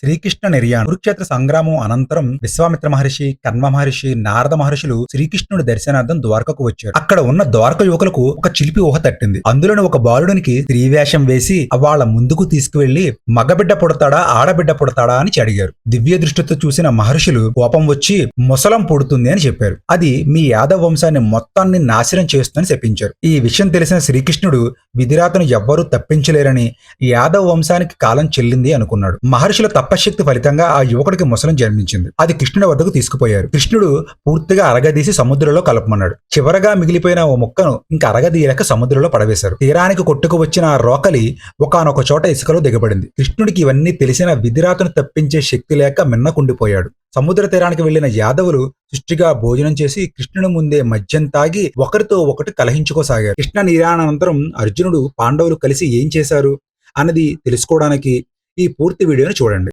శ్రీకృష్ణ నిర్యాణం. కురుక్షేత్ర సంగ్రామం అనంతరం విశ్వామిత్ర మహర్షి కన్వ మహర్షి నారద మహర్షులు శ్రీకృష్ణుడి దర్శనార్థం ద్వారకకు వచ్చారు. అక్కడ ఉన్న ద్వారక యువకులకు ఒక చిలిపి ఊహ తట్టింది. అందులోని ఒక బాలుడికి స్త్రీవేషం వేసి వాళ్ళ ముందుకు తీసుకువెళ్ళి మగబిడ్డ పుడతాడా? ఆడబిడ్డ పుడతాడా? అని అడిగారు. దివ్య దృష్టితో చూసిన మహర్షులు కోపం వచ్చి ముసలం పుడుతుంది అని చెప్పారు. అది మీ యాదవ వంశాన్ని మొత్తాన్ని నాశనం చేస్తుందని చెప్పించారు. ఈ విషయం తెలిసిన శ్రీకృష్ణుడు విధిరాతను ఎవ్వరూ తప్పించలేరని యాదవ వంశానికి కాలం చెల్లింది అనుకున్నాడు. మహర్షుల తపశ్శక్తి ఫలితంగా ఆ యువకుడికి ముసలం జన్మించింది. అది కృష్ణుడి వద్దకు తీసుకుపోయారు. కృష్ణుడు పూర్తిగా అరగదీసి సముద్రంలో కలపమన్నాడు. చివరగా మిగిలిపోయిన ఓ ముక్కను ఇంకా అరగదీయలేక సముద్రంలో పడవేశారు. తీరానికి కొట్టుకు వచ్చిన ఆ రోకలి ఒకనొక చోట ఇసుకలో దిగబడింది. కృష్ణుడికి ఇవన్నీ తెలిసిన విధిరాతను తప్పించే శక్తి లేక మిన్నకుండిపోయాడు. సముద్ర తీరానికి వెళ్ళిన యాదవులు సృష్టిగా భోజనం చేసి కృష్ణుని ముందే మద్యం తాగి ఒకరితో ఒకటి కలహించుకోసాగారు. కృష్ణ నీరానంతరం అర్జునుడు పాండవులు కలిసి ఏం చేశారు? అన్నది తెలుసుకోవడానికి ఈ పూర్తి వీడియోను చూడండి.